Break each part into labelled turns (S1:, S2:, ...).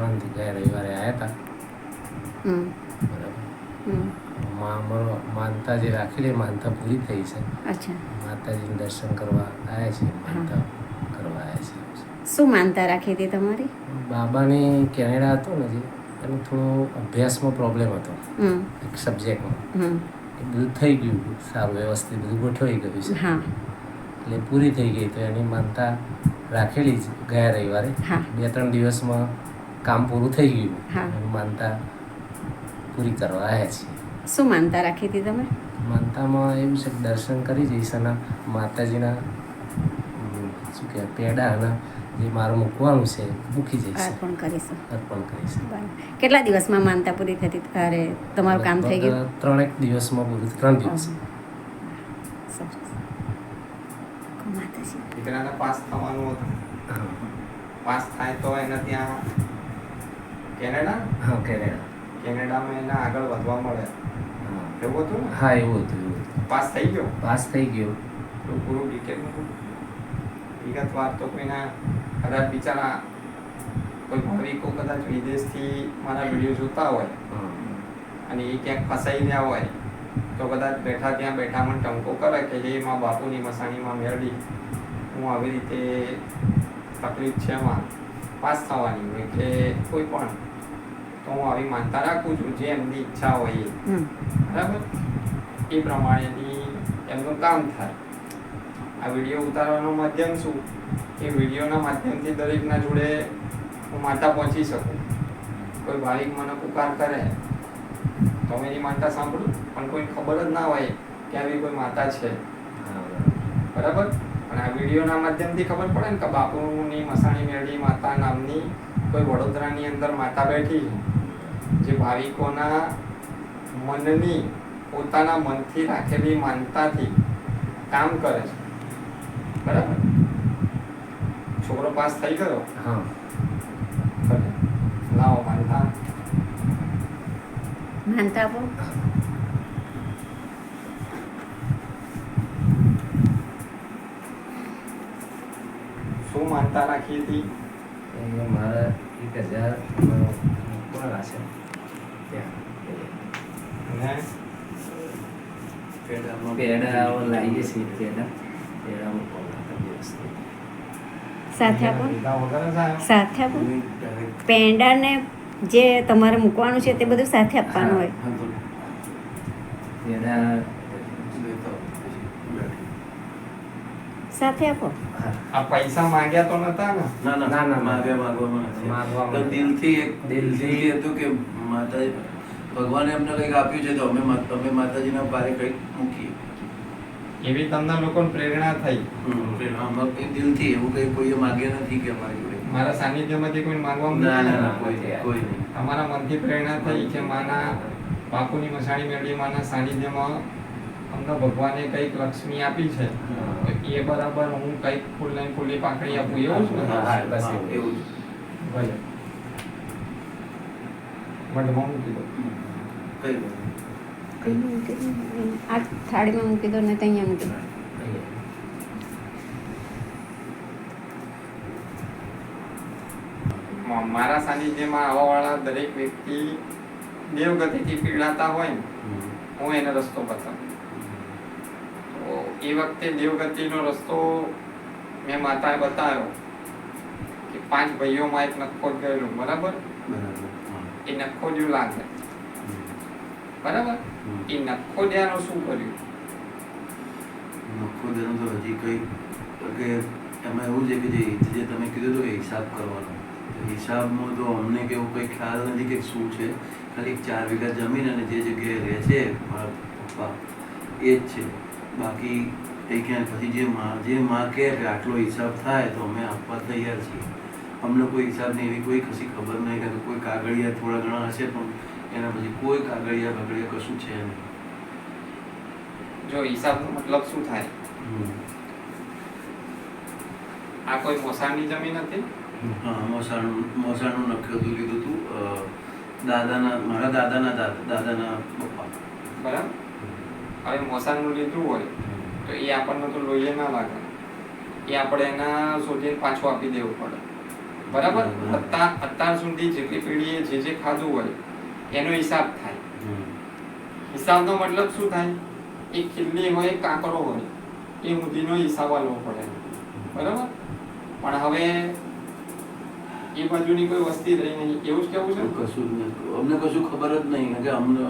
S1: આણંદથી ગયા રવિવારે આવ્યા હતા
S2: હમ.
S1: બરાબર.
S2: હમ.
S1: મા અમારો માનતા જે રાખેલી માનતા પૂરી થઈ છે. માતાજીનું દર્શન કરવા આવ્યા છે માનતા કરવા આવ્યા છે.
S2: શું માનતા રાખી હતી તમારી?
S1: બાબાની કેનેડા હતો ને જે એનો થોડો અભ્યાસમાં પ્રોબ્લેમ હતો. એક સબ્જેક્ટમાં એ બધું થઈ ગયું સારું વ્યવસ્થિત બધું ગોઠવાઈ ગયું છે.
S2: હા.
S1: એટલે પૂરી થઈ ગઈ તો એની માનતા રાખેલી જ ગયા રવિવારે. બે ત્રણ દિવસમાં કામ પૂરું થઈ ગયું. માનતા પૂરી કરવા આવ્યા છીએ.
S2: શું માનતા રાખી હતી તમે?
S1: માનતામાં એવું છે કે દર્શન કરી જઈશ અને માતાજીના શું કહેવાય પેડાના જે મારું મૂકવાનું છે મૂકી જઈશ.
S2: અર્પણ કરીશું.
S1: અર્પણ કરીશ.
S2: કેટલા દિવસમાં માનતા પૂરી થતી અરે તમારું કામ થઈ ગયું?
S1: ત્રણેક દિવસમાં પૂરું ત્રણ દિવસ.
S3: દીકરાને પાસ થવાનું હતું. પાસ થાય તો એને ત્યાં કેનેડા?
S1: હા કેનેડા.
S3: કેનેડામાં એને આગળ વધવા મળે. એવું હતું ને?
S1: હા એવું હતું એવું હતું.
S3: પાસ થઈ ગયો?
S1: પાસ થઈ ગયો.
S3: તો પૂરું ડિટેલમાં વિગતવાર તો કોઈના કદાચ બિચારા કોઈ ભાવિકો કદાચ વિદેશથી મારા વીડિયો જોતા હોય અને એ ક્યાંક ફસાઈ ગયા હોય તો કદાચ બેઠા ત્યાં બેઠા મને ટંકો કરે કે જે માં બાપુની મસાણીમાં મેળવી હું આવી રીતે તકલીફ છે એમાં પાસ થવાની હોય કે કોઈ પણ તો હું આવી માનતા રાખું છું જે એમની ઈચ્છા હોય એ. બરાબર? એ પ્રમાણેની એમનું કામ થાય. આ વીડિયો ઉતારવાનો માધ્યમ શું? એ વિડીયોના માધ્યમથી દરેકના જોડે હું માતા પહોંચી શકું. કોઈ ભાવિક મને પુકાર કરે તો હું એની માનતા સાંભળું પણ કોઈ ખબર જ ના હોય કે આવી કોઈ માતા છે. બરાબર? અને આ વિડીયોના માધ્યમથી ખબર પડે ને કે બાપુની મસાણી મેળી માતા નામની કોઈ વડોદરાની અંદર માતા બેઠી છે. ભાવિકોના મનની પોતાના મનથી રાખેલી માનતાથી કામ કરે છે. બરાબર? છોકરો પાસ થઈ ગયો?
S1: હા.
S3: ભલે. લાવો માનતા.
S2: માનતા આપો.
S3: શું માનતા રાખી હતી?
S1: એ મારા એક હજાર મૂકવાના છે પેડા લાવીએ છીએ પેડા
S2: સાથે આપો. સાથે આપો પેંડાને જે તમારે મૂકવાનું છે તે બધું સાથે આપવાનું હોય સાથે આપો
S3: આ પૈસા માંગ્યા તો નતા ને
S4: ના ના
S1: ના, ના,
S4: માગે માગવામાં નથી. તો દિલથી એક
S1: દિલથી.
S4: દિલથી હતું કે માતા ભગવાને અમને કંઈક આપ્યું છે તો અમે અમે અમે માતાજીના પારે કંઈક મૂકીએ.
S3: એવી તમને લોકોને પ્રેરણા થઈ.
S4: અમારે દિલથી એવું કંઈ કોઈએ માગ્યા નથી કે અમારી જોડે.
S3: મારા સાનિધ્યમાંથી કોઈ માંગવા
S4: ના ના કોઈ કોઈ નહીં.
S3: તમારા મનથી પ્રેરણા થઈ કે માના બાપુની મસાણી મેળવી માના સાનિધ્યમાં અમને ભગવાને કંઈક લક્ષ્મી આપી છે. એ બરાબર હું કંઈક ફૂલ ને ફૂલી પાકડી આપું એવું જ ને?
S1: બસ એવું.
S4: જ.
S3: ભલે. મઢમાં મૂકી દો
S4: કઈ
S2: મૂકી દો. આ થાળીમાં મૂકી દો ને ત્યાં અહીંયા મૂકી દો
S3: મારા સાનિધ્યમાં આવવાવાળા દરેક વ્યક્તિ દેવગતિથી પીડાતા હોય ને હું એને રસ્તો બતાવું. તો એ વખતે દેવગતિનો રસ્તો મેં માતાએ બતાવ્યો કે પાંચ ભાઈઓમાં એક નખો ગયેલું બરાબર?
S4: બરાબર
S3: નખો જેવું લાગે. બરાબર. એ નખોદ્યાનું શું કર્યું?
S4: નખોદરનું તો હજી કંઈ કે એમાં એવું છે કે જે જે તમે કીધું હતું હિસાબ કરવાનો. હિસાબમાં તો અમને કેવું કંઈ ખ્યાલ નથી કે શું છે. ખાલી ચાર વીઘા જમીન અને જે જગ્યાએ રહે છે મારા પપ્પા એ જ છે. બાકી એ ક્યાંય પછી જે માં જે માં કહે કે આટલો હિસાબ થાય તો અમે આપવા તૈયાર છીએ. અમને કોઈ હિસાબની એવી કોઈ કશી ખબર નહીં કે કોઈ કાગળિયા થોડા ઘણા હશે પણ એના પછી કોઈ કાગળિયા બગડિયા કશું છે નહીં.
S3: જો હિસાબનો મતલબ શું થાય? આ કોઈ મોસાણની જમીન હતી?
S4: હા મોસાણું મોસાણનું નખ્યું હતું લીધું હતું. દાદાના મારા દાદાના દાદાના પપ્પા.
S3: બરાબર? હવે મોસાળનું લીધું હોય તો એ આપણને તો લોહીએ ના લાગે. એ આપણે એના શોધીને પાછું આપી દેવું પડે. બરાબર?
S4: બરાબર.
S3: અત્યાર અત્યાર સુધી જેટલી પેઢીએ જે જે ખાધું હોય એનો હિસાબ થાય. હિસાબનો મતલબ શું થાય? એક ખીલ્લી હોય કાંકરો હોય, એ સુધીનો હિસાબ આલવો પડે. બરાબર? પણ હવે એ બાજુની કોઈ વસ્તી રહી નહીં. એવું જ કેવું છે?
S4: કશું જ નહીં. અમને કશું ખબર જ નહીં. કે અમને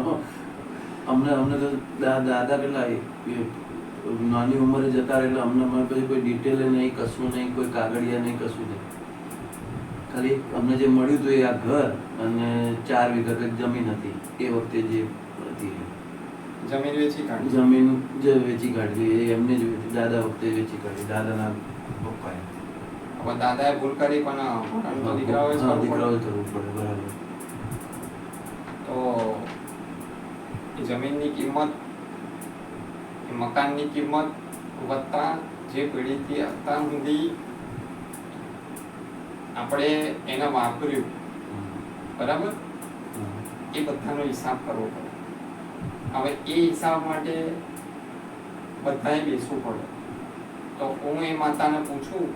S4: અમને અમને તો દાદા કેટલા નાની ઉંમરે જતા એટલે અમને અમારે પછી કોઈ ડિટેલ નહીં, કશું નહીં, કોઈ કાગળિયા નહીં, કશું નહીં. ખાલી અમને જે મળ્યું હતું એ આ ઘર અને ચાર વીઘા કંઈક જમીન હતી એ વખતે જે હતી.
S3: જમીન વેચી કાઢી.
S4: જમીન જે વેચી કાઢી એ એમને જ દાદા વખતે વેચી કાઢી દાદાના પપ્પાએ.
S3: પણ દાદાએ ભૂલ કરી પણ દીકરાઓએ કરવું
S4: દીકરાઓએ
S3: પડે.
S4: કરવું પડે બરાબર.
S3: તો જમીનની કિંમત મકાનની કિંમત વત્તા જે પેઢીથી અત્યાર સુધી આપણે એને વાપર્યું બરાબર? એ બધાનો હિસાબ કરવો પડે. હવે એ હિસાબ માટે બધાએ બેસવું પડે. તો હું એ માતાને પૂછું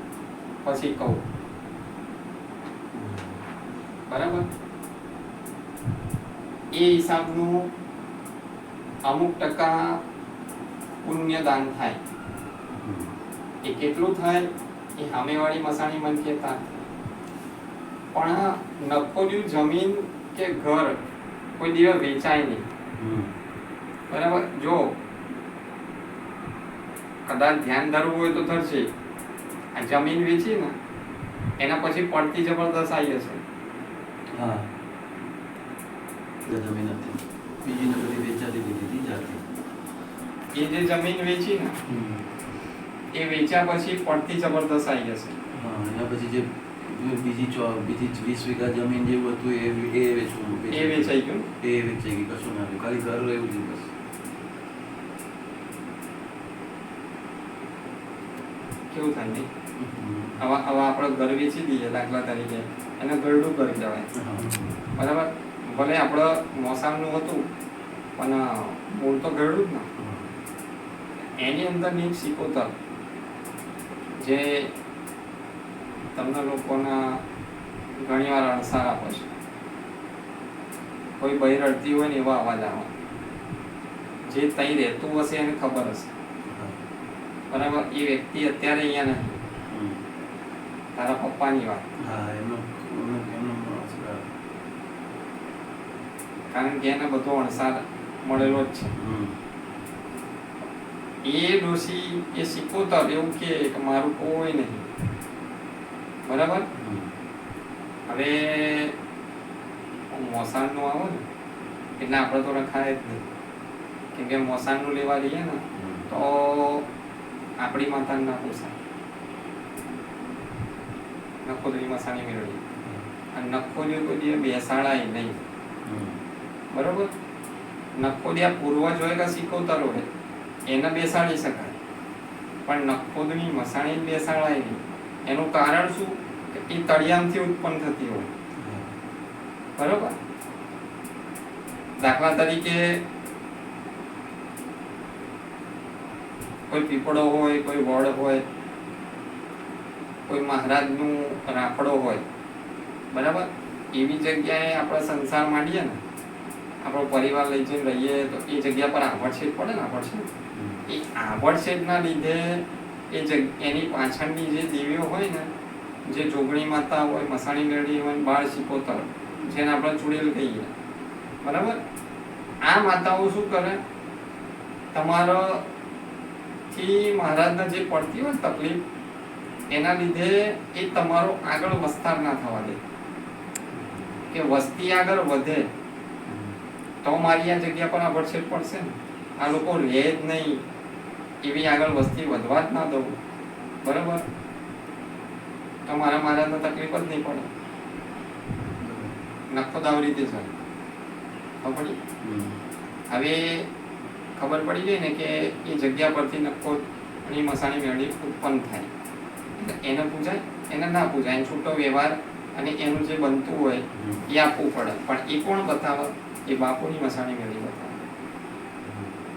S3: પછી કહું. બરાબર? એ હિસાબનું અમુક ટકા પુણ્યદાન થાય. એ કેટલું થાય? એ સામેવાળી મસાણી મન કહેતા. પણ નફોલ્યું જમીન કે ઘર કોઈ દિવસ વેચાય નહીં. બરાબર? જો કદાચ ધ્યાન ધરવું હોય તો ધરશે. આ જમીન વેચી ને એના પછી પડતી જબરદસ્ત આવી હશે
S4: હા. જમીન હતી. બીજી ને બધી વેચાતી દીધી જાતે
S3: એ જે જમીન વેચી ને એ વેચ્યા પછી પડતી જબરદસ્ત આવી હશે
S4: હા એના પછી જે બીજી બીજી વીસ વીઘા જમીન જેવું હતું એ એ વેચવું
S3: એ વેચાઈ ગયું?
S4: એ વેચાઈ ગયું કશું ના ખાલી ઘર રહેવું છે બસ.
S3: કેવું થાય નહીં?
S4: હમ.
S3: આવા આવા આપણે ઘર વેચી દઈએ દાખલા તરીકે એને ઘરડું ઘર કહેવાય બરાબર? ભલે આપણે મોસામનું હતું પણ મૂળ તો ગરડું જ ને. એની અંદરની એક સિકોતર જે તમને લોકોના ઘણીવાર અણસાર આપે છે. કોઈ બહિર રડતી હોય ને એવા અવાજ આવે. જે તઈ રહેતું હશે એને ખબર હશે. બરાબર? એ વ્યક્તિ અત્યારે અહીંયા
S4: હમ.
S3: તારા પપ્પાની વાત. કારણ કે એને બધો અણસાર મળેલો જ છે. એ ડોશી એ શીખવતા એવું કે મારું કોઈ નહીં. બરાબર?
S4: હવે
S3: હવે મોસાણનું આવો ને એટલે આપણે તો રખાય જ નહીં. કેમ કે મોસાણનું લેવા જઈએ ને તો આપણી માતા ના પોસાય નખોદરી મસાણી મેળવી. અને નખોદરી કોઈ દિવસ બેસાડાય નહીં. બરોબર? નખોદિયા પૂર્વજ હોય કે શીખવતર હોય એને બેસાડી શકાય. પણ નખોદની મસાણી બેસાડાય નહીં. એનું કારણ શું? કે એ તળિયામથી ઉત્પન્ન થતી હોય. બરોબર? દાખલા તરીકે કોઈ પીપળો હોય કોઈ વડ હોય કોઈ મહારાજનું રાખડો હોય બરાબર? એવી જગ્યાએ આપણે સંસાર માંડીએ ને આપણો પરિવાર લઈ જઈને રહીએ તો એ જગ્યા પર આભડછેદ પડે ને આભડછેદ. એ આભડછેદના લીધે એ જગ, એની પાછળની જે દેવીઓ હોય ને, જે જોગણી માતા હોય, મસાણી મેળી હોય, બાળ શિકોતર જેને આપણે ચૂડેલ કહીએ. બરાબર? આ માતાઓ શું કરે? તમારો થી મહારાજને જે પડતી હોય તકલીફ, એના લીધે એ તમારો આગળ વસ્તાર ના થવા દે. કે વસ્તી આગળ વધે. તો મારી આ જગ્યા પર આભડછેદ પડશે ને. આ લોકો રહે જ નહીં. એવી આગળ વસ્તી વધવા જ ના દઉં. બરાબર? તો મારા તો તકલીફ જ નહીં પડે. નખો દાવ રીતે છે. ખબર પડી? હવે ખબર પડી ગઈ ને કે એ જગ્યા પરથી નખો ની મસાણી મેળવી ઉત્પન્ન થાય. એને પૂજાય એને ના પૂજાય. છૂટો વ્યવહાર અને એનું જે બનતું હોય એ આપવું પડે. પણ એ કોણ બતાવે? એ બાપુની મસાણી મેળવી બતાવે.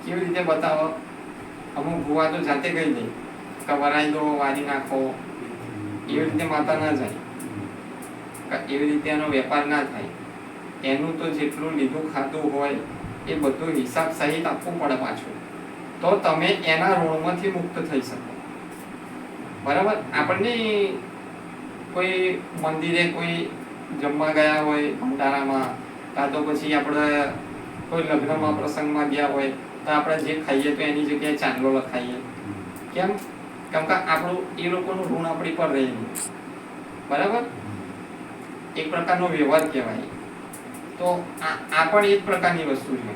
S3: કેવી રીતે બતાવો? અમુક ભૂવા તો જાતે કહી દે કે વરાઈ દો, વારી નાખો. એવી રીતે માતા ના જાય. એવી રીતે એનો વેપાર ના થાય. એનું તો જેટલું લીધું ખાતું હોય, એ બધું હિસાબ સહિત આપવું પડે પાછું. તો તમે એના ઋણમાંથી મુક્ત થઈ શકો. બરાબર? આપણને કોઈ મંદિરે કોઈ જમવા ગયા હોય ભંડારામાં, કાં તો પછી આપણે કોઈ લગ્નમાં, પ્રસંગમાં ગયા હોય તો આપણે જે ખાઈએ તો એની જગ્યાએ ચાંદલો લખાઈએ. કેમ? કેમ કે આપણું એ લોકોનું ઋણ આપણી પર રહેલું બરાબર? એક પ્રકારનો વ્યવહાર કહેવાય. તો આ પણ એક પ્રકારની વસ્તુ છે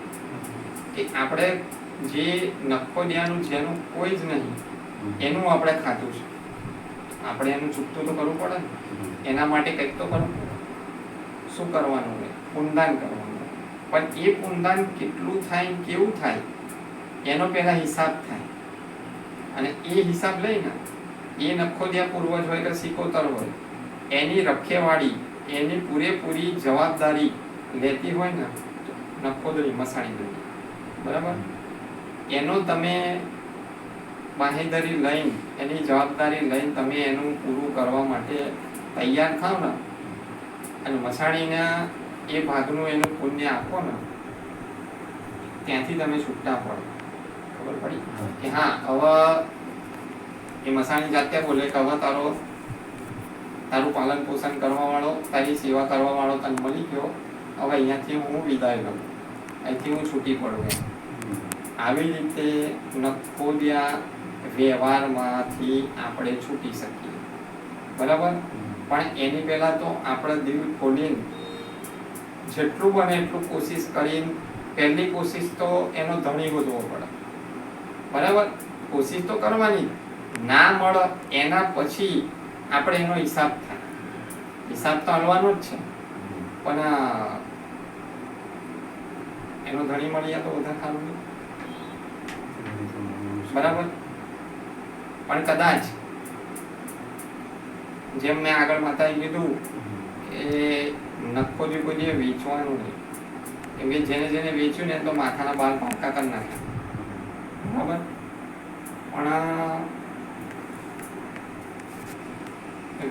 S3: કે આપણે જે નફો દેવાનું જેનું કોઈ જ નહીં, એનું આપણે ખાતું છે. આપણે એનું ચૂકતું તો કરવું પડે ને. એના માટે કંઈક તો કરવું પડે. શું કરવાનું હોય? પુનદાન કરવાનું. પણ એ પુનદાન કેટલું થાય, કેવું થાય, એનો પહેલા હિસાબ થાય. અને એ હિસાબ લઈને એ નખોદિયા પૂર્વજ હોય કે સિકોતર હોય, એની રખેવાળી, એની પૂરેપૂરી જવાબદારી લેતી હોય ને, તો નખોદરી મસાણી દોરી બરાબર? એનો તમે બાહેધરી લઈને, એની જવાબદારી લઈને તમે એનું પૂરું કરવા માટે તૈયાર થાવ ને, અને મસાણીને એ ભાગનું એનું પુણ્ય આપો ને ત્યાંથી તમે છૂટા પડો. ખબર પડી? કે હા હવે એ મસાણી જાતે બોલે કે હવે તારો તારું પાલન પોષણ કરવા વાળો તારી સેવા કરવા વાળો તને મળી ગયો. હવે અહીંયાથી હું વિદાય લઉં. અહીંથી હું છૂટી પડું એમ. આવી રીતે નખોદિયા વ્યવહારમાંથી આપણે છૂટી શકીએ. બરાબર? પણ એની પહેલાં તો આપણે દિલ ખોલીને જેટલું બને એટલું કોશિશ કરીને, પહેલી કોશિશ તો એનો ધણી ગોતવો પડે. બરાબર? કોશિશ તો કરવાની. ના મળે એના પછી આપણે એનો હિસાબ થાય. હિસાબ તો હલવાનો જ છે. પણ એનો ધણી મળી જાય તો વધારે સારું બરાબર? પણ કદાચ, જેમ મેં આગળ માતાએ કીધું કે નખો જે કોઈ દિવસ વેચવાનું નહીં. કેમ કે જેને જેને વેચ્યું ને તો માથાના બાલ પાકા કરી નાખ્યા. બરાબર? પણ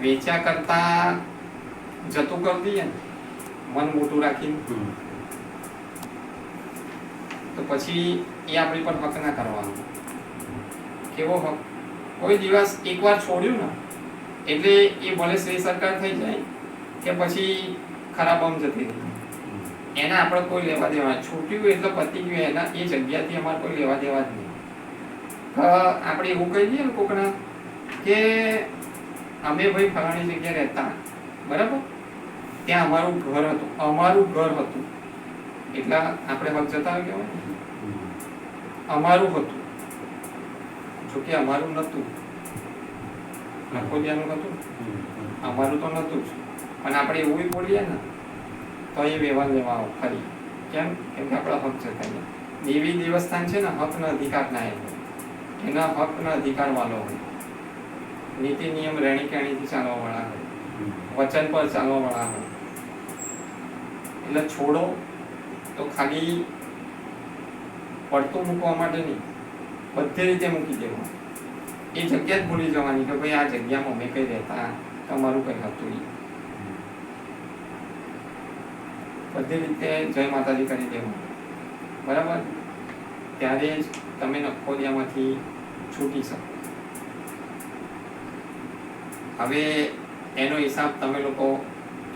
S3: વેચ્યા કરતા જતું કરી દઈએ ને મન મોટું રાખીને. તો પછી એ આપણી પર હક ના કરવાનો. કેવો હક? કોઈ દિવસ એકવાર છોડ્યું ને એટલે એ ભલે શ્રી સરકાર થઈ જાય કે પછી ખરાબ આમ જતી રહી. એના આપણે કોઈ લેવા દેવા. છૂટ્યું એટલે પતી ગયું એના એ જગ્યાથી અમારે કોઈ લેવા દેવા જ નહીં. આપણે એવું કહી દઈએ ને કોકના કે અમે ભાઈ ફલાણી જગ્યાએ રહેતા. બરાબર? ત્યાં અમારું ઘર હતું. અમારું ઘર હતું. એટલે આપણે હવે જતા કહેવાય. અમારું હતું. જોકે અમારું નહોતું. નખોદિયાનું હતું. અમારું તો નહોતું જ. પણ આપણે એવું બોલીએ ને, તો એ વ્યવહાર લેવા આવો ફરી. કેમ? કેમ કે આપણા હક જતા દેવી દેવસ્થાન છે ને, હકના અધિકાર ના એ એના હકના અધિકાર વાળો હોય. નીતિ, નિયમ રહેણી કહેણીથી ચાલવા વાળા હોય. વચન પર ચાલવા વાળા હોય. એટલે છોડો તો ખાલી પડતું મૂકવા માટે નહીં. બધી રીતે મૂકી દેવું એ જગ્યા જ ભૂલી જવાની કે ભાઈ આ જગ્યામાં અમે કઈ રહેતા, તમારું કઈ હતું નહીં. બધી રીતે જય માતાજી કરી દેવું બરાબર? ત્યારે જ તમે નખોદિયામાંથી છૂટી શકો. હવે એનો હિસાબ તમે લોકો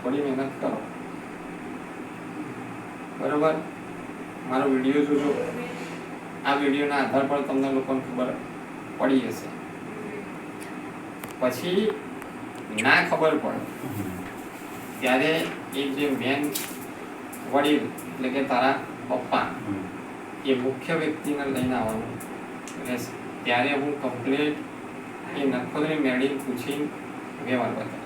S3: થોડી મહેનત કરો. બરાબર? મારો વીડિયો જોજો. આ વિડીયોના આધાર પર તમને લોકોને ખબર પડી જશે. પછી ના ખબર પડે. ત્યારે એ જે મેન વડીલ એટલે કે તારા પપ્પા એ મુખ્ય વ્યક્તિને લઈને આવવાનું. રહેશે ત્યારે હું કમ્પ્લીટ એ નખોદરી મેળવી પૂછી વ્યવહાર બતાવીશ